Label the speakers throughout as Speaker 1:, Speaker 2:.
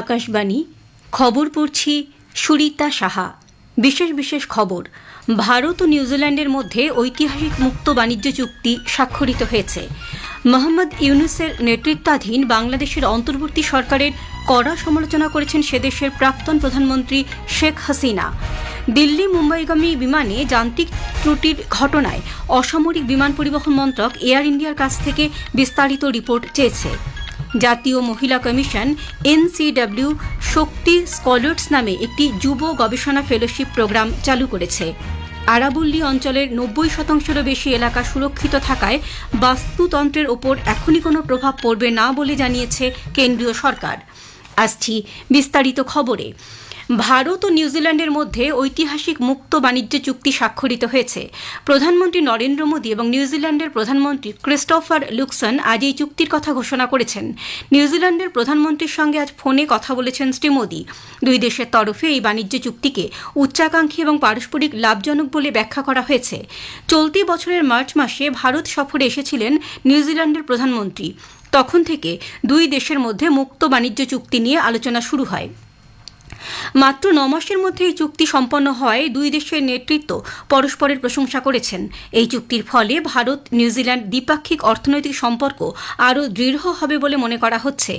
Speaker 1: আকাশবাণী খবর পড়ছি সুরিতা সাহা বিশেষ বিশেষ খবর ভারত ও নিউজিল্যান্ডের মধ্যে ঐতিহাসিক মুক্ত বাণিজ্য চুক্তি স্বাক্ষরিত হয়েছে মোহাম্মদ ইউনুসের নেতৃত্বাধীন বাংলাদেশের অন্তর্বর্তী সরকারের কড়া সমালোচনা করেছেন সেদেশের প্রাক্তন প্রধানমন্ত্রী শেখ হাসিনা দিল্লি মুম্বাইগামী বিমানে যান্ত্রিক ত্রুটির ঘটনায় অসামরিক বিমান পরিবহন মন্ত্রক এয়ার ইন্ডিয়ার কাছ থেকে বিস্তারিত রিপোর্ট চেয়েছে জাতীয় মহিলা কমিশন এনসিডাব্লিউ শক্তি স্কলার্স নামে একটি যুব গবেষণা ফেলোশিপ প্রোগ্রাম চালু করেছে আরাবল্লী অঞ্চলের নব্বই শতাংশেরও বেশি এলাকা সুরক্ষিত থাকায় বাস্তুতন্ত্রের ওপর এখনই কোনো প্রভাব পড়বে না বলে জানিয়েছে কেন্দ্রীয় সরকার আসছি বিস্তারিত খবরে ভারত ও নিউজিল্যান্ডের মধ্যে ঐতিহাসিক মুক্ত বাণিজ্য চুক্তি স্বাক্ষরিত হয়েছে প্রধানমন্ত্রী নরেন্দ্র মোদী এবং নিউজিল্যান্ডের প্রধানমন্ত্রী ক্রিস্টোফার লুকসন আজ এই চুক্তির কথা ঘোষণা করেছেন নিউজিল্যান্ডের প্রধানমন্ত্রীর সঙ্গে আজ ফোনে কথা বলেছেন শ্রী মোদী দুই দেশের তরফে এই বাণিজ্য চুক্তিকে উচ্চাকাঙ্ক্ষী এবং পারস্পরিক লাভজনক বলে ব্যাখ্যা করা হয়েছে চলতি বছরের মার্চ মাসে ভারত সফরে এসেছিলেন নিউজিল্যান্ডের প্রধানমন্ত্রী তখন থেকে দুই দেশের মধ্যে মুক্ত বাণিজ্য চুক্তি নিয়ে আলোচনা শুরু হয় মাত্র ন মাসের মধ্যে এই চুক্তি সম্পন্ন হয় দুই দেশের নেতৃত্ব পরস্পরের প্রশংসা করেছেন এই চুক্তির ফলে ভারত নিউজিল্যান্ড দ্বিপাক্ষিক অর্থনৈতিক সম্পর্ক আরও দৃঢ় হবে বলে মনে করা হচ্ছে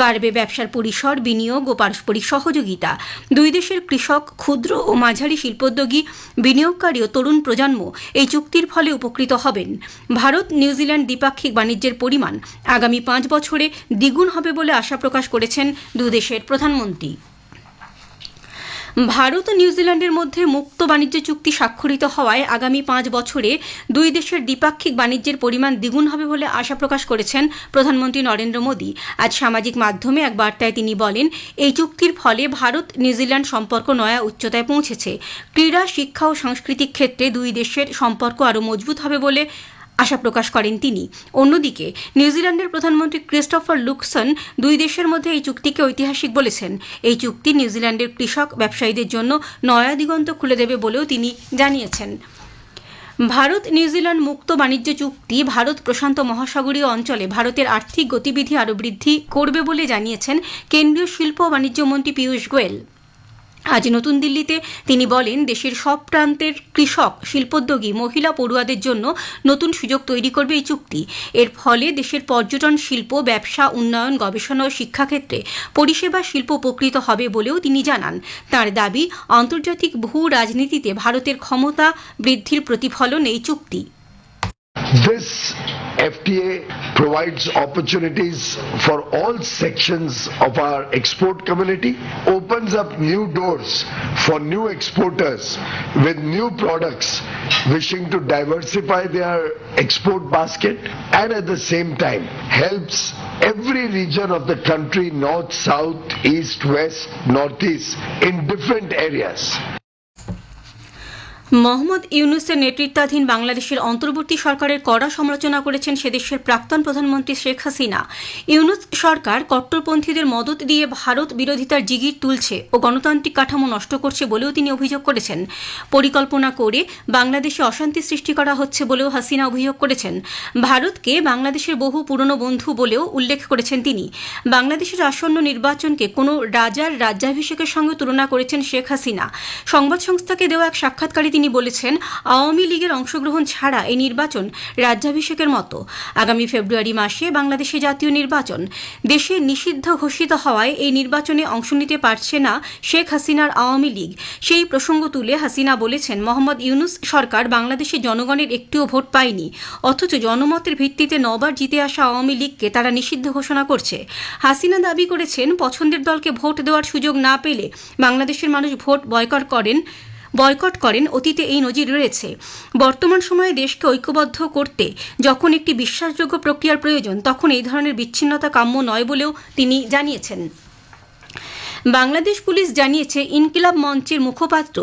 Speaker 1: বাড়বে ব্যবসার পরিসর বিনিয়োগ ও পারস্পরিক সহযোগিতা দুই দেশের কৃষক ক্ষুদ্র ও মাঝারি শিল্পোদ্যোগী বিনিয়োগকারী ও তরুণ প্রজন্ম এই চুক্তির ফলে উপকৃত হবেন ভারত নিউজিল্যান্ড দ্বিপাক্ষিক বাণিজ্যের পরিমাণ আগামী পাঁচ বছরে দ্বিগুণ হবে বলে আশা প্রকাশ করেছেন দুদেশের প্রধানমন্ত্রী ভারত ও নিউজিল্যান্ডের মধ্যে মুক্ত বাণিজ্য চুক্তি স্বাক্ষরিত হওয়ায় আগামী পাঁচ বছরে দুই দেশের দ্বিপাক্ষিক বাণিজ্যের পরিমাণ দ্বিগুণ হবে বলে আশা প্রকাশ করেছেন প্রধানমন্ত্রী নরেন্দ্র মোদী আজ সামাজিক মাধ্যমে এক বার্তায় তিনি বলেন এই চুক্তির ফলে ভারত নিউজিল্যান্ড সম্পর্ক নয়া উচ্চতায় পৌঁছেছে ক্রীড়া শিক্ষা ও সাংস্কৃতিক ক্ষেত্রে দুই দেশের সম্পর্ক আরও মজবুত হবে বলে আশা প্রকাশ করেন তিনি অন্যদিকে নিউজিল্যান্ডের প্রধানমন্ত্রী ক্রিস্টোফার লুকসন দুই দেশের মধ্যে এই চুক্তিকে ঐতিহাসিক বলেছেন এই চুক্তি নিউজিল্যান্ডের কৃষক ব্যবসায়ীদের জন্য নয়া দিগন্ত খুলে দেবে বলেও তিনি জানিয়েছেন ভারত নিউজিল্যান্ড মুক্ত বাণিজ্য চুক্তি ভারত প্রশান্ত মহাসাগরীয় অঞ্চলে ভারতের আর্থিক গতিবিধি আরও বৃদ্ধি করবে বলে জানিয়েছেন কেন্দ্রীয় শিল্প ও বাণিজ্য মন্ত্রী পীযূষ গোয়েল আজ নতুন দিল্লিতে তিনি বলেন দেশের সব প্রান্তের কৃষক শিল্পোদ্যোগী মহিলা পড়ুয়াদের জন্য নতুন সুযোগ তৈরি করবে এই চুক্তি এর ফলে দেশের পর্যটন শিল্প ব্যবসা উন্নয়ন গবেষণা ও শিক্ষাক্ষেত্রে পরিষেবা শিল্প উপকৃত হবে বলেও তিনি জানান তার দাবি আন্তর্জাতিক ভূ রাজনীতিতে ভারতের ক্ষমতা বৃদ্ধির প্রতিফলন এই চুক্তি FTA provides opportunities for all sections of our export community, opens up new doors for new exporters with new products wishing to diversify their export basket and at the same time helps every region of the country, north, south, east, west, northeast, in different areas. Mohammad ইউনুসের নেতৃত্বাধীন বাংলাদেশের অন্তর্বর্তী সরকারের কড়া সমালোচনা করেছেন সেদেশের প্রাক্তন প্রধানমন্ত্রী শেখ হাসিনা ইউনুস সরকার কট্টরপন্থীদের মদত দিয়ে ভারত বিরোধিতার জিগির তুলছে ও গণতান্ত্রিক কাঠামো নষ্ট করছে বলেও তিনি অভিযোগ করেছেন পরিকল্পনা করে বাংলাদেশে অশান্তি সৃষ্টি করা হচ্ছে বলেও হাসিনা অভিযোগ করেছেন ভারতকে বাংলাদেশের বহু পুরনো বন্ধু বলেও উল্লেখ করেছেন তিনি বাংলাদেশের আসন্ন নির্বাচনকে কোনো রাজার রাজ্যাভিষেকের সঙ্গে তুলনা করেছেন শেখ হাসিনা সংবাদ সংস্থাকে দেওয়া এক সাক্ষাৎকারে তিনি তিনি বলেছেন আওয়ামী লীগের অংশগ্রহণ ছাড়া এই নির্বাচন রাজ্যাভিষেকের মতো আগামী ফেব্রুয়ারি মাসে বাংলাদেশে জাতীয় নির্বাচন দেশে নিষিদ্ধ ঘোষিত হওয়ায় এই নির্বাচনে অংশ নিতে পারছে না শেখ হাসিনার আওয়ামী লীগ সেই প্রসঙ্গ তুলে হাসিনা বলেছেন মোহাম্মদ ইউনুস সরকার বাংলাদেশে জনগণের একটিও ভোট পায়নি অথচ জনমতের ভিত্তিতে নবার জিতে আসা আওয়ামী লীগকে তারা নিষিদ্ধ ঘোষণা করছে হাসিনা দাবি করেছেন পছন্দের দলকে ভোট দেওয়ার সুযোগ না পেলে বাংলাদেশের মানুষ ভোট বয়কট করেন বয়কট করেন অতীতে এই নজির রয়েছে বর্তমান সময়ে দেশকে ঐক্যবদ্ধ করতে যখন একটি বিশ্বাসযোগ্য প্রক্রিয়ার প্রয়োজন তখন এই ধরনের বিচ্ছিন্নতা কাম্য নয় বলেও তিনি জানিয়েছেন বাংলাদেশ পুলিশ জানিয়েছে ইনকিলাব মঞ্চের মুখপাত্র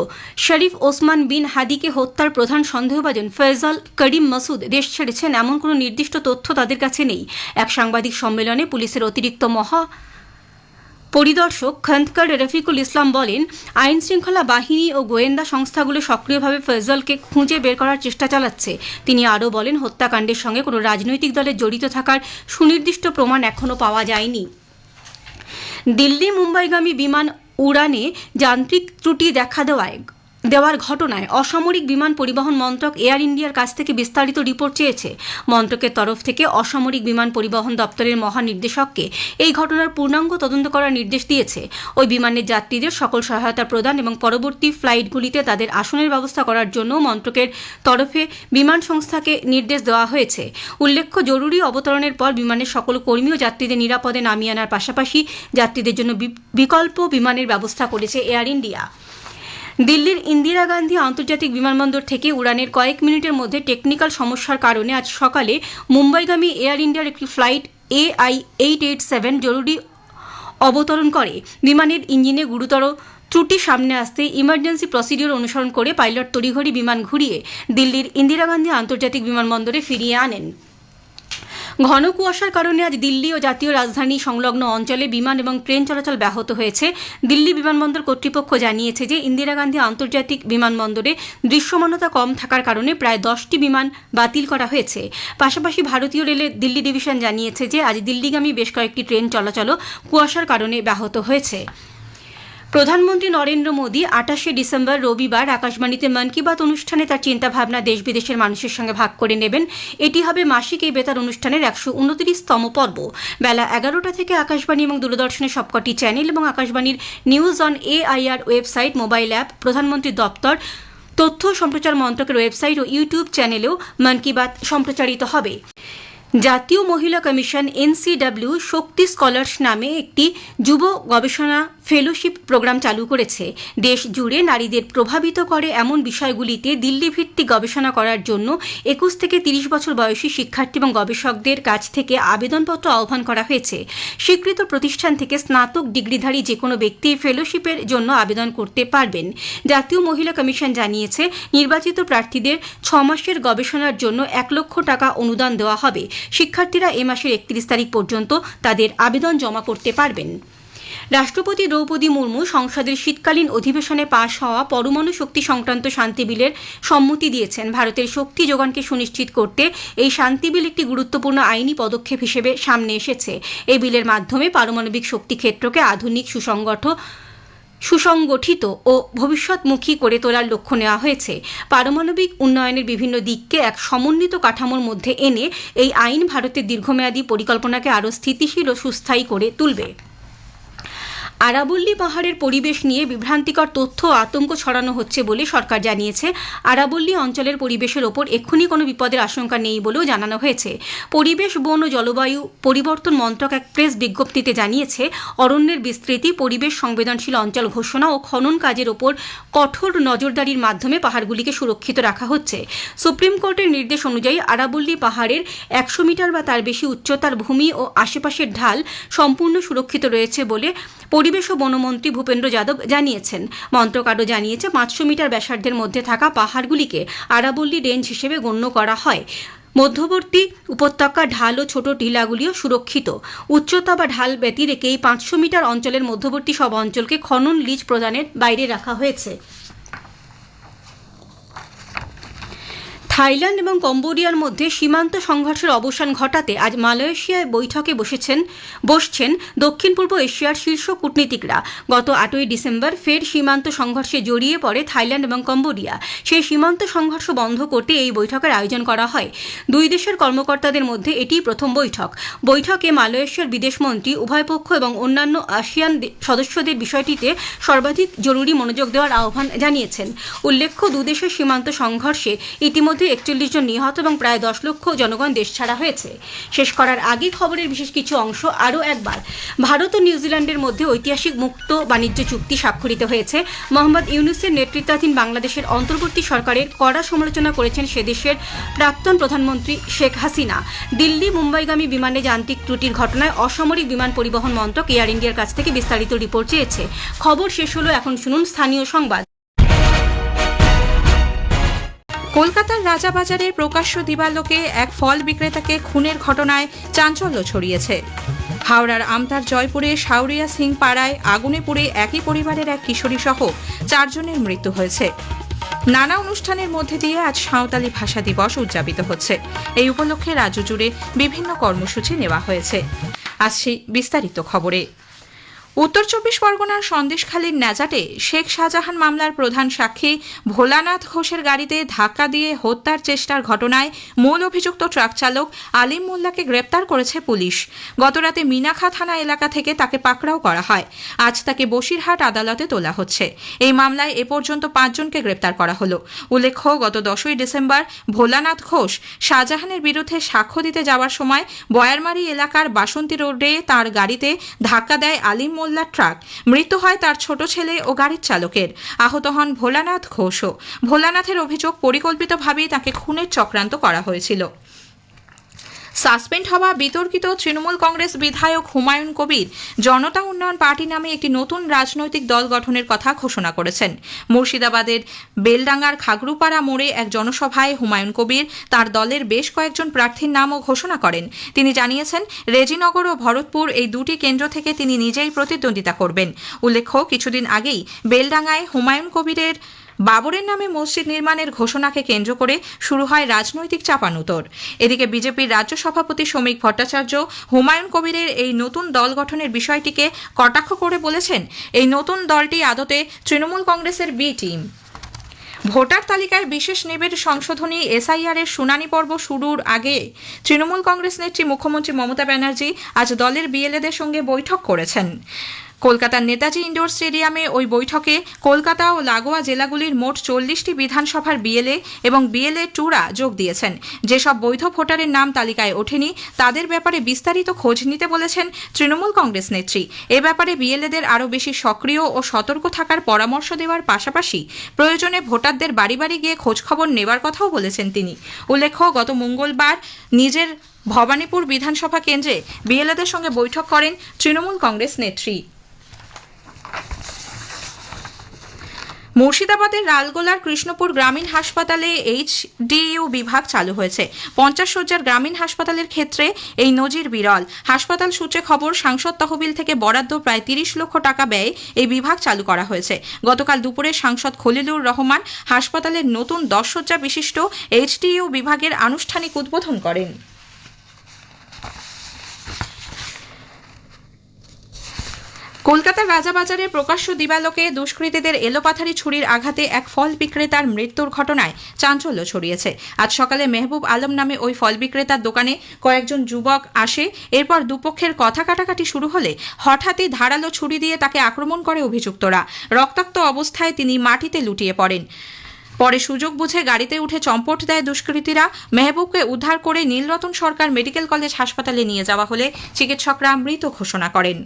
Speaker 1: শরীফ ওসমান বিন হাদিকে হত্যার প্রধান সন্দেহভাজন ফয়জাল করিম মাসুদ দেশ ছেড়েছেন এমন কোনো নির্দিষ্ট তথ্য তাদের কাছে নেই এক সাংবাদিক সম্মেলনে পুলিশের অতিরিক্ত মহা পরিদর্শক খন্দকার রফিকুল ইসলাম বলেন আইন শৃঙ্খলা বাহিনী ও গোয়েন্দা সংস্থাগুলো সক্রিয়ভাবে ফয়জলকে খুঁজে বের করার চেষ্টা চালাচ্ছে তিনি আরও বলেন হত্যাকাণ্ডের সঙ্গে কোনো রাজনৈতিক দলে জড়িত থাকার সুনির্দিষ্ট প্রমাণ এখনও পাওয়া যায়নি দিল্লি মুম্বাইগামী বিমান উড়ানে যান্ত্রিক ত্রুটি দেখা দেওয়ায় দেওয়ার ঘটনায় অসামরিক বিমান পরিবহন মন্ত্রক এয়ার ইন্ডিয়ার কাছ থেকে বিস্তারিত রিপোর্ট চেয়েছে মন্ত্রকের তরফ থেকে অসামরিক বিমান পরিবহন দপ্তরের মহানির্দেশককে এই ঘটনার পূর্ণাঙ্গ তদন্ত করার নির্দেশ দিয়েছে ওই বিমানের যাত্রীদের সকল সহায়তা প্রদান এবং পরবর্তী ফ্লাইটগুলিতে তাদের আসনের ব্যবস্থা করার জন্য মন্ত্রকের তরফে বিমান সংস্থাকে নির্দেশ দেওয়া হয়েছে উল্লেখ্য জরুরি অবতরণের পর বিমানের সকল কর্মী ও যাত্রীদের নিরাপদে নামিয়ে আনার পাশাপাশি যাত্রীদের জন্য বিকল্প বিমানের ব্যবস্থা করেছে এয়ার ইন্ডিয়া দিল্লির ইন্দিরা গান্ধী আন্তর্জাতিক বিমানবন্দর থেকে উড়ানের কয়েক মিনিটের মধ্যে টেকনিক্যাল সমস্যার কারণে আজ সকালে মুম্বাইগামী এয়ার ইন্ডিয়ার একটি flight AI eight eight seven জরুরি অবতরণ করে বিমানের ইঞ্জিনে গুরুতর ত্রুটি সামনে আসতে ইমার্জেন্সি প্রসিডিওর অনুসরণ করে পাইলট তড়িঘড়ি বিমান ঘুরিয়ে দিল্লির ইন্দিরা গান্ধী আন্তর্জাতিক বিমানবন্দরে ফিরিয়ে আনেন ঘন কুয়াশার কারণে আজ দিল্লি ও জাতীয় রাজধানী সংলগ্ন অঞ্চলে বিমান এবং ট্রেন চলাচল ব্যাহত হয়েছে দিল্লি বিমানবন্দর কর্তৃপক্ষ জানিয়েছে যে ইন্দিরা গান্ধী আন্তর্জাতিক বিমানবন্দরে দৃশ্যমানতা কম থাকার কারণে প্রায় দশটি বিমান বাতিল করা হয়েছে পাশাপাশি ভারতীয় রেলের দিল্লি ডিভিশন জানিয়েছে যে আজ দিল্লিগামী বেশ কয়েকটি ট্রেন চলাচলও কুয়াশার কারণে ব্যাহত হয়েছে প্রধানমন্ত্রী নরেন্দ্র মোদী আটাশে ডিসেম্বর রবিবার আকাশবাণীতে মন কি বাত অনুষ্ঠানে তার চিন্তাভাবনা দেশ বিদেশের মানুষের সঙ্গে ভাগ করে নেবেন এটি হবে মাসিক এই বেতার অনুষ্ঠানের একশো উনত্রিশতম পর্ব বেলা এগারোটা থেকে আকাশবাণী এবং দূরদর্শনের সবকটি চ্যানেল এবং আকাশবাণীর news on AIR website mobile app প্রধানমন্ত্রী দপ্তর তথ্য সম্প্রচার মন্ত্রকের ওয়েবসাইট ও ইউটিউব চ্যানেলেও মন কি বাত সম্প্রচারিত হবে জাতীয় মহিলা কমিশন এনসিডাব্লিউ শক্তি স্কলার্স নামে একটি যুব গবেষণা ফেলোশিপ প্রোগ্রাম চালু করেছে দেশ জুড়ে নারীদের প্রভাবিত করে এমন বিষয়গুলিতে দিল্লি ভিত্তিক গবেষণা করার জন্য একুশ থেকে তিরিশ বছর বয়সী শিক্ষার্থী এবং গবেষকদের কাছ থেকে আবেদনপত্র আহ্বান করা হয়েছে স্বীকৃত প্রতিষ্ঠান থেকে স্নাতক ডিগ্রিধারী যে কোনো ব্যক্তি ফেলোশিপের জন্য আবেদন করতে পারবেন জাতীয় মহিলা কমিশন জানিয়েছে নির্বাচিত প্রার্থীদের ছ মাসের গবেষণার জন্য এক লক্ষ টাকা অনুদান দেওয়া হবে শিক্ষার্থীরা এ মাসের একত্রিশ তারিখ পর্যন্ত তাদের আবেদন জমা করতে পারবেন রাষ্ট্রপতি দ্রৌপদী মুর্মু সংসদের শীতকালীন অধিবেশনে পাশ হওয়া পরমাণু শক্তি সংক্রান্ত শান্তি বিলের সম্মতি দিয়েছেন ভারতের শক্তি যোগানকে সুনিশ্চিত করতে এই শান্তি বিল একটি গুরুত্বপূর্ণ আইনি পদক্ষেপ হিসেবে সামনে এসেছে এই বিলের মাধ্যমে পারমাণবিক শক্তি ক্ষেত্রকে আধুনিক সুসংগঠ সুসংগঠিত ও ভবিষ্যৎমুখী করে তোলার লক্ষ্য নেওয়া হয়েছে পারমাণবিক উন্নয়নের বিভিন্ন দিককে এক সমন্বিত কাঠামোর মধ্যে এনে এই আইন ভারতের দীর্ঘমেয়াদী পরিকল্পনাকে আরও স্থিতিশীল ও সুস্থায়ী করে তুলবে আরাবল্লী পাহাড়ের পরিবেশ নিয়ে বিভ্রান্তিকর তথ্য আতঙ্ক ছড়ানো হচ্ছে বলে সরকার জানিয়েছে আরাবল্লী অঞ্চলের পরিবেশের ওপর এক্ষুনি কোনো বিপদের আশঙ্কা নেই বলেও জানানো হয়েছে পরিবেশ বন ও জলবায়ু পরিবর্তন মন্ত্রক এক প্রেস বিজ্ঞপ্তিতে জানিয়েছে অরণ্যের বিস্তৃতি পরিবেশ সংবেদনশীল অঞ্চল ঘোষণা ও খনন কাজের ওপর কঠোর নজরদারির মাধ্যমে পাহাড়গুলিকে সুরক্ষিত রাখা হচ্ছে সুপ্রিম কোর্টের নির্দেশ অনুযায়ী আরাবল্লী পাহাড়ের একশো মিটার বা তার বেশি উচ্চতার ভূমি ও আশেপাশের ঢাল সম্পূর্ণ সুরক্ষিত রয়েছে বলে পরি পরিবেশ ও বনমন্ত্রী ভূপেন্দ্র যাদব জানিয়েছেন মন্ত্রক আরও জানিয়েছে পাঁচশো মিটার ব্যাসার্ধের মধ্যে থাকা পাহাড়গুলিকে আরাবল্লী রেঞ্জ হিসেবে গণ্য করা হয় মধ্যবর্তী উপত্যকা ঢাল ও ছোট টিলাগুলিও সুরক্ষিত উচ্চতা বা ঢাল ব্যতিরেকে এই পাঁচশো মিটার অঞ্চলের মধ্যবর্তী সব অঞ্চলকে খনন লিজ প্রদানের বাইরে রাখা হয়েছে থাইল্যান্ড এবং কম্বোডিয়ার মধ্যে সীমান্ত সংঘর্ষের অবসান ঘটাতে আজ মালয়েশিয়ায় বৈঠকে বসেছেন বসছেন দক্ষিণ পূর্ব এশিয়ার শীর্ষ কূটনীতিকরা গত আটই ডিসেম্বর ফের সীমান্ত সংঘর্ষে জড়িয়ে পড়ে থাইল্যান্ড এবং কম্বোডিয়া সেই সীমান্ত সংঘর্ষ বন্ধ করতে এই বৈঠকের আয়োজন করা হয় দুই দেশের কর্মকর্তাদের মধ্যে এটি প্রথম বৈঠক বৈঠকে মালয়েশিয়ার বিদেশমন্ত্রী উভয় পক্ষ এবং অন্যান্য আসিয়ান সদস্যদের বিষয়টিতে সর্বাধিক জরুরি মনোযোগ দেওয়ার আহ্বান জানিয়েছেন উল্লেখ্য দুদেশের সীমান্ত সংঘর্ষে ইতিমধ্যে মধ্যে একচল্লিশ জন নিহত এবং প্রায় দশ লক্ষ জনগণ দেশ ছাড়া হয়েছে শেষ করার আগে খবরের বিশেষ কিছু অংশ আরও একবার ভারত ও নিউজিল্যান্ডের মধ্যে ঐতিহাসিক মুক্ত বাণিজ্য চুক্তি স্বাক্ষরিত হয়েছে মোহাম্মদ ইউনুসের নেতৃত্বাধীন বাংলাদেশের অন্তর্বর্তী সরকারের কড়া সমালোচনা করেছেন সেদেশের প্রাক্তন প্রধানমন্ত্রী শেখ হাসিনা দিল্লি মুম্বাইগামী বিমানে যান্ত্রিক ত্রুটির ঘটনায় অসামরিক বিমান পরিবহন মন্ত্রক এয়ার ইন্ডিয়ার কাছ থেকে বিস্তারিত রিপোর্ট চেয়েছে খবর শেষ হলো এখন শুনুন স্থানীয় সংবাদ কলকাতার রাজাবাজারের প্রকাশ্য দিবালোকে এক ফল বিক্রেতাকে খুনের ঘটনায় চাঞ্চল্য ছড়িয়েছে হাওড়ার আমতার জয়পুরে সাউরিয়া সিং পাড়ায় আগুনে পুড়ে একই পরিবারের এক কিশোরী সহ চারজনের মৃত্যু হয়েছে নানা অনুষ্ঠানের মধ্যে দিয়ে আজ সাঁওতালি ভাষা দিবস উদযাপিত হচ্ছে এই উপলক্ষে রাজ্য জুড়ে বিভিন্ন কর্মসূচি নেওয়া হয়েছে আসছি বিস্তারিত খবরে উত্তর চব্বিশ পরগনার সন্দেশখালীর ন্যাজাটে শেখ শাহজাহান মামলার প্রধান সাক্ষী ভোলানাথ ঘোষের গাড়িতে ধাক্কা দিয়ে হত্যার চেষ্টার ঘটনায় মূল অভিযুক্ত ট্রাক চালক আলিম মোল্লাকে গ্রেপ্তার করেছে পুলিশ গতরাতে মিনাখা থানা এলাকা থেকে তাকে পাকড়াও করা হয় আজ তাকে বসিরহাট আদালতে তোলা হচ্ছে এই মামলায় এ পর্যন্ত পাঁচজনকে গ্রেপ্তার করা হলো উল্লেখ্য গত দশই ডিসেম্বর ভোলানাথ ঘোষ শাহজাহানের বিরুদ্ধে সাক্ষ্য দিতে যাওয়ার সময় বয়ারমারি এলাকার বাসন্তী রোডে তার গাড়িতে ধাক্কা দেয় আলিম মোল্লার ট্রাক মৃত্যু হয় তার ছোট ছেলে ও গাড়ির চালকের আহত হন ভোলানাথ ঘোষও ভোলানাথের অভিযোগ পরিকল্পিতভাবেই তাকে খুনের চক্রান্ত করা হয়েছিল সাসপেন্ড হওয়া বিতর্কিত তৃণমূল কংগ্রেস বিধায়ক হুমায়ুন কবির জনতা উন্নয়ন পার্টি নামে একটি নতুন রাজনৈতিক দল গঠনের কথা ঘোষণা করেছেন মুর্শিদাবাদের বেলডাঙ্গার খাগড়ুপাড়া মোড়ে এক জনসভায় হুমায়ুন কবির তার দলের বেশ কয়েকজন প্রার্থীর নামও ঘোষণা করেন তিনি জানিয়েছেন রেজিনগর ও ভরতপুর এই দুটি কেন্দ্র থেকে তিনি নিজেই প্রতিদ্বন্দ্বিতা করবেন উল্লেখ্য কিছুদিন আগেই বেলডাঙ্গায় হুমায়ুন কবিরের বাবরের নামে মসজিদ নির্মাণের ঘোষণাকে কেন্দ্র করে শুরু হয় রাজনৈতিক চাপানুতর এদিকে বিজেপির রাজ্য সভাপতি শ্রমিক ভট্টাচার্য হুমায়ুন কবিরের এই নতুন দল গঠনের বিষয়টিকে কটাক্ষ করে বলেছেন এই নতুন দলটি আদতে তৃণমূল কংগ্রেসের বি টিম ভোটার তালিকায় বিশেষ নিবিড় সংশোধনী এসআইআর এর শুনানি পর্ব শুরুর আগে তৃণমূল কংগ্রেস নেত্রী মুখ্যমন্ত্রী মমতা ব্যানার্জি আজ দলের বিএলএদের সঙ্গে বৈঠক করেছেন কলকাতার নেতাজি ইন্ডোর স্টেডিয়ামে ওই বৈঠকে কলকাতা ও লাগোয়া জেলাগুলির মোট চল্লিশটি বিধানসভার বিএলএ এবং বিএলএ টুরা যোগ দিয়েছেন যেসব বৈধ ভোটারের নাম তালিকায় ওঠেনি তাদের ব্যাপারে বিস্তারিত খোঁজ নিতে বলেছেন তৃণমূল কংগ্রেস নেত্রী এ ব্যাপারে বিএলএদের আরও বেশি সক্রিয় ও সতর্ক থাকার পরামর্শ দেওয়ার পাশাপাশি প্রয়োজনে ভোটারদের বাড়ি বাড়ি গিয়ে খোঁজখবর নেবার কথাও বলেছেন তিনি উল্লেখ্য গত মঙ্গলবার নিজের ভবানীপুর বিধানসভা কেন্দ্রে বিএলএদের সঙ্গে বৈঠক করেন তৃণমূল কংগ্রেস নেত্রী মুর্শিদাবাদের লালগোলার কৃষ্ণপুর গ্রামীণ হাসপাতালে এইচডিইউ বিভাগ চালু হয়েছে পঞ্চাশ শয্যার গ্রামীণ হাসপাতালের ক্ষেত্রে এই নজির বিরল হাসপাতাল সূত্রে খবর সাংসদ তহবিল থেকে বরাদ্দ প্রায় তিরিশ লক্ষ টাকা ব্যয়ে এই বিভাগ চালু করা হয়েছে গতকাল দুপুরে সাংসদ খলিলুর রহমান হাসপাতালের নতুন দশ শয্যা বিশিষ্ট এইচডিইউ বিভাগের আনুষ্ঠানিক উদ্বোধন করেন কলকাতার রাজাবাজারে প্রকাশ্য দিবালোকে দুষ্কৃতীদের এলোপাথারি ছুরির আঘাতে এক ফল বিক্রেতার মৃত্যুর ঘটনায় চাঞ্চল্য ছড়িয়েছে আজ সকালে মেহবুব আলম নামে ওই ফল বিক্রেতার দোকানে কয়েকজন যুবক আসে এরপর দুপক্ষের কথা কাটাকাটি শুরু হলে হঠাৎই ধারালো ছুরি দিয়ে তাকে আক্রমণ করে অভিযুক্তরা রক্তাক্ত অবস্থায় তিনি মাটিতে লুটিয়ে পড়েন পরে সুযোগ বুঝে গাড়িতে উঠে চম্পট দেয় দুষ্কৃতীরা মেহবুবকে উদ্ধার করে নীলরতন সরকার মেডিকেল কলেজ হাসপাতালে নিয়ে যাওয়া হলে চিকিৎসকরা মৃত ঘোষণা করেন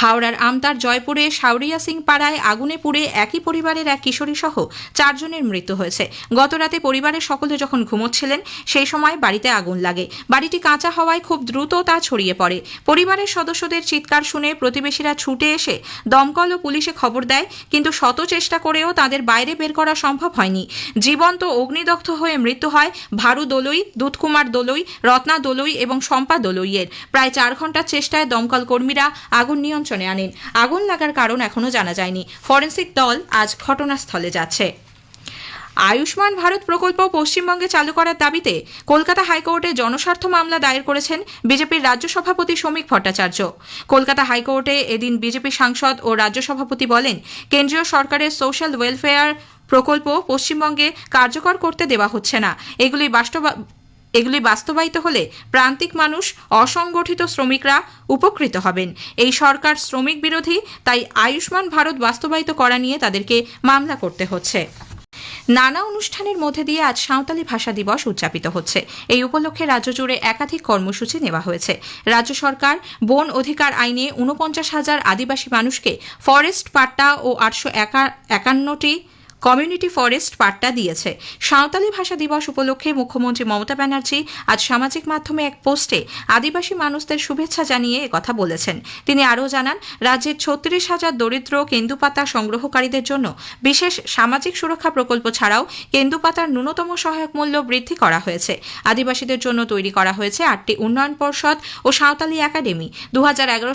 Speaker 1: হাওড়ার আমতার জয়পুরে সাউরিয়া সিং পাড়ায় আগুনে পুড়ে একই পরিবারের এক কিশোরী সহ চারজনের মৃত্যু হয়েছে গতরাতে পরিবারের সকলে যখন ঘুমোচ্ছিলেন সেই সময় বাড়িতে আগুন লাগে বাড়িটি কাঁচা হওয়ায় খুব দ্রুত তা ছড়িয়ে পড়ে পরিবারের সদস্যদের চিৎকার শুনে প্রতিবেশীরা ছুটে এসে দমকল ও পুলিশে খবর দেয় কিন্তু শত চেষ্টা করেও তাদের বাইরে বের করা সম্ভব হয়নি জীবন্ত অগ্নিদগ্ধ হয়ে মৃত্যু হয় ভারু দোলই দুধকুমার দোলই রত্না দোলই এবং শম্পা দোলইয়ের প্রায় চার ঘন্টার চেষ্টায় দমকল কর্মীরা আগুন নিয়ন্ত্রণে আনেন আগুন লাগার কারণ এখনও জানা যায়নি ফরেন্সিক দল আজ ঘটনাস্থলে যাচ্ছে আয়ুষ্মান ভারত প্রকল্প পশ্চিমবঙ্গে চালু করার দাবিতে কলকাতা হাইকোর্টে জনস্বার্থ মামলা দায়ের করেছেন বিজেপির রাজ্য সভাপতি শ্রমিক ভট্টাচার্য কলকাতা হাইকোর্টে এদিন বিজেপি সাংসদ ও রাজ্য সভাপতি বলেন কেন্দ্রীয় সরকারের সোশ্যাল ওয়েলফেয়ার প্রকল্প পশ্চিমবঙ্গে কার্যকর করতে দেওয়া হচ্ছে না এগুলি এগুলি বাস্তবায়িত হলে প্রান্তিক মানুষ অসংগঠিত শ্রমিকরা উপকৃত হবেন এই সরকার শ্রমিক বিরোধী তাই আয়ুষ্মান ভারত বাস্তবায়িত করা নিয়ে তাদেরকে মামলা করতে হচ্ছে নানা অনুষ্ঠানের মধ্যে দিয়ে আজ সাঁওতালি ভাষা দিবস উদযাপিত হচ্ছে এই উপলক্ষে রাজ্য জুড়ে একাধিক কর্মসূচি নেওয়া হয়েছে রাজ্য সরকার বন অধিকার আইনে ঊনপঞ্চাশ হাজার আদিবাসী মানুষকে ফরেস্ট পাট্টা ও আটশো একান্নটি কমিউনিটি ফরেস্ট পাট্টা দিয়েছে সাঁওতালি ভাষা দিবস উপলক্ষে মুখ্যমন্ত্রী মমতা ব্যানার্জী আজ সামাজিক মাধ্যমে এক পোস্টে আদিবাসী মানুষদের শুভেচ্ছা জানিয়ে একথা বলেছেন তিনি আরও জানান রাজ্যের ছত্রিশ হাজার দরিদ্র কেন্দুপাতা সংগ্রহকারীদের জন্য বিশেষ সামাজিক সুরক্ষা প্রকল্প ছাড়াও কেন্দুপাতার ন্যূনতম সহায়ক মূল্য বৃদ্ধি করা হয়েছে আদিবাসীদের জন্য তৈরি করা হয়েছে আটটি উন্নয়ন পর্ষদ ও সাঁওতালি একাডেমি দু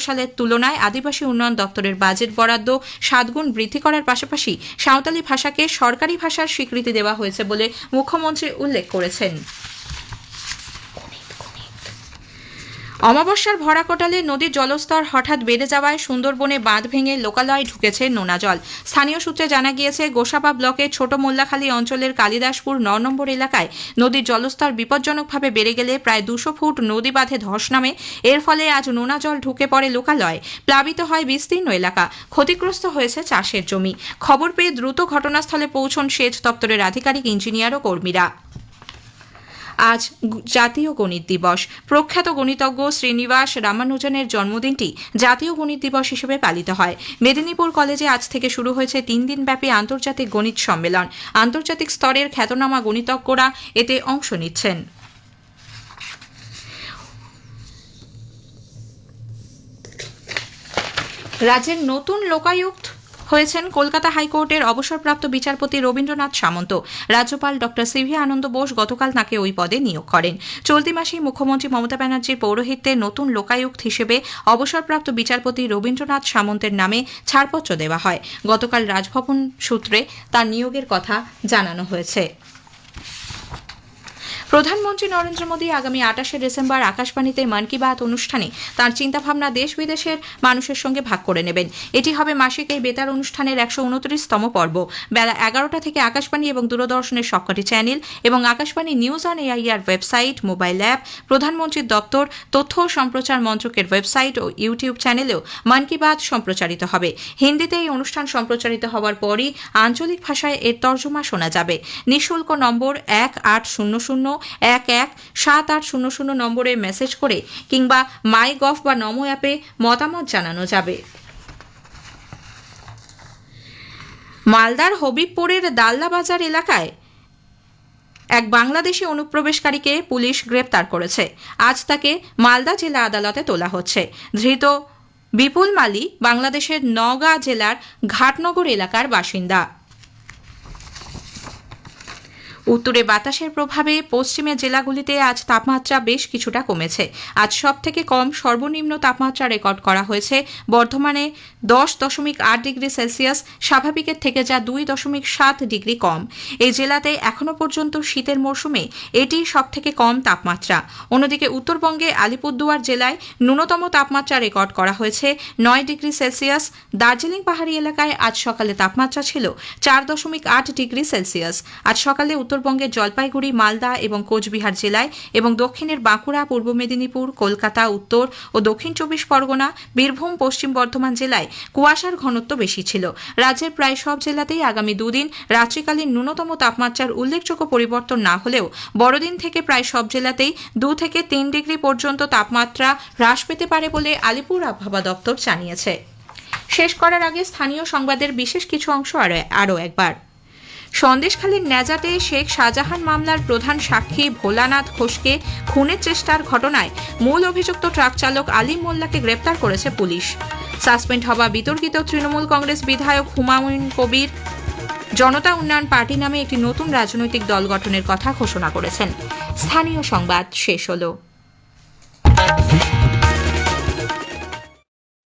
Speaker 1: সালের তুলনায় আদিবাসী উন্নয়ন দপ্তরের বাজেট বরাদ্দ সাতগুণ বৃদ্ধি করার পাশাপাশি সাঁওতালি ভাষাকে সরকারি ভাষার স্বীকৃতি দেওয়া হয়েছে বলে মুখ্যমন্ত্রী উল্লেখ করেছেন অমাবস্যার ভরা কোটালে নদীর জলস্তর হঠাৎ বেড়ে যাওয়ায় সুন্দরবনে বাঁধ ভেঙে লোকালয়ে ঢুকেছে নোনা জল স্থানীয় সূত্রে জানা গিয়েছে গোসাবা ব্লকের ছোট মোল্লাখালী অঞ্চলের কালিদাসপুর ন নম্বর এলাকায় নদীর জলস্তর বিপজ্জনকভাবে বেড়ে গেলে প্রায় দুশো ফুট নদী বাঁধে ধস নামে এর ফলে আজ নোনা জল ঢুকে পড়ে লোকালয়ে প্লাবিত হয় বিস্তীর্ণ এলাকা ক্ষতিগ্রস্ত হয়েছে চাষের জমি খবর পেয়ে দ্রুত ঘটনাস্থলে পৌঁছন সেচ দপ্তরের আধিকারিক ইঞ্জিনিয়ার ও কর্মীরা আজ জাতীয় গণিত দিবস প্রখ্যাত গণিতজ্ঞ শ্রীনিবাস রামানুজনের জন্মদিনটি জাতীয় গণিত দিবস হিসেবে পালিত হয় মেদিনীপুর কলেজে আজ থেকে শুরু হয়েছে তিন দিনব্যাপী আন্তর্জাতিক গণিত সম্মেলন আন্তর্জাতিক স্তরের খ্যাতনামা গণিতজ্ঞরা এতে অংশ নিচ্ছেন রাজ্যের নতুন লোকায়ুক্ত হয়েছেন কলকাতা হাইকোর্টের অবসরপ্রাপ্ত বিচারপতি রবীন্দ্রনাথ সামন্ত রাজ্যপাল ডক্টর ভি আনন্দ বোস গতকাল তাঁকে ওই পদে নিয়োগ করেন চলতি মাসেই মুখ্যমন্ত্রী মমতা ব্যানার্জির পৌরোহিত্যে নতুন লোকায়ুক্ত হিসেবে অবসরপ্রাপ্ত বিচারপতি রবীন্দ্রনাথ সামন্তের নামে ছাড়পত্র দেওয়া হয় গতকাল রাজভবন সূত্রে তার নিয়োগের কথা জানানো হয়েছে প্রধানমন্ত্রী নরেন্দ্র মোদী আগামী আটাশে ডিসেম্বর আকাশবাণীতে মন কি বাত অনুষ্ঠানে তাঁর চিন্তাভাবনা দেশ বিদেশের মানুষের সঙ্গে ভাগ করে নেবেন এটি হবে মাসিক এই বেতার অনুষ্ঠানের একশো উনত্রিশতম পর্ব বেলা এগারোটা থেকে আকাশবাণী এবং দূরদর্শনের সবকটি চ্যানেল এবং Akashvani news on AIR website mobile app প্রধানমন্ত্রীর দপ্তর তথ্য ও সম্প্রচার মন্ত্রকের ওয়েবসাইট ও ইউটিউব চ্যানেলেও মন কি বাত সম্প্রচারিত হবে হিন্দিতে এই অনুষ্ঠান সম্প্রচারিত হওয়ার পরই আঞ্চলিক ভাষায় এর তর্জমা শোনা যাবে নিঃশুল্ক নম্বর এক আট শূন্য শূন্য এক এক সাত আট শূন্য শূন্য নম্বরে মেসেজ করে কিংবা মাই গভ বা নমো অ্যাপে মতামত জানানো যাবে মালদার হবিবপুরের দাল্লা বাজার এলাকায় এক বাংলাদেশি অনুপ্রবেশকারীকে পুলিশ গ্রেপ্তার করেছে আজ তাকে মালদা জেলা আদালতে তোলা হচ্ছে ধৃত বিপুল মালি বাংলাদেশের নওগাঁ জেলার ঘাটনগর এলাকার বাসিন্দা উত্তরে বাতাসের প্রভাবে পশ্চিমের জেলাগুলিতে আজ তাপমাত্রা বেশ কিছুটা কমেছে আজ সব থেকে কম সর্বনিম্ন তাপমাত্রা রেকর্ড করা হয়েছে বর্ধমানে দশ দশমিক আট ডিগ্রি সেলসিয়াস স্বাভাবিকের থেকে যা দুই দশমিক সাত ডিগ্রি কম এই জেলাতে এখনও পর্যন্ত শীতের মরশুমে এটি সব থেকে কম তাপমাত্রা অন্যদিকে উত্তরবঙ্গে আলিপুরদুয়ার জেলায় ন্যূনতম তাপমাত্রা রেকর্ড করা হয়েছে নয় ডিগ্রি সেলসিয়াস দার্জিলিং পাহাড়ি এলাকায় আজ সকালে তাপমাত্রা ছিল চার দশমিক আট ডিগ্রি সেলসিয়াস আজ সকালে উত্তরবঙ্গের জলপাইগুড়ি মালদা এবং কোচবিহার জেলায় এবং দক্ষিণের বাঁকুড়া পূর্ব মেদিনীপুর কলকাতা উত্তর ও দক্ষিণ চব্বিশ পরগনা বীরভূম পশ্চিম বর্ধমান জেলায় কুয়াশার ঘনত্ব বেশি ছিল রাজ্যের প্রায় সব জেলাতেই আগামী দুদিন রাত্রিকালীন ন্যূনতম তাপমাত্রার উল্লেখযোগ্য পরিবর্তন না হলেও বড়দিন থেকে প্রায় সব জেলাতেই দু থেকে তিন ডিগ্রি পর্যন্ত তাপমাত্রা হ্রাস পেতে পারে বলে আলিপুর আবহাওয়া দপ্তর জানিয়েছে শেষ করার আগে স্থানীয় সংবাদের বিশেষ কিছু অংশ আরও একবার সন্দেশখালীর ন্যাজাতে শেখ শাহজাহান মামলার প্রধান সাক্ষী ভোলানাথ ঘোষকে খুনের চেষ্টার ঘটনায় মূল অভিযুক্ত ট্রাক চালক আলী মোল্লাকে গ্রেপ্তার করেছে পুলিশ সাসপেন্ড হওয়া বিতর্কিত তৃণমূল কংগ্রেস বিধায়ক হুমায়ুন কবির জনতা উন্নয়ন পার্টি নামে একটি নতুন রাজনৈতিক দল গঠনের কথা ঘোষণা করেছেন স্থানীয় সংবাদ শেষ হলো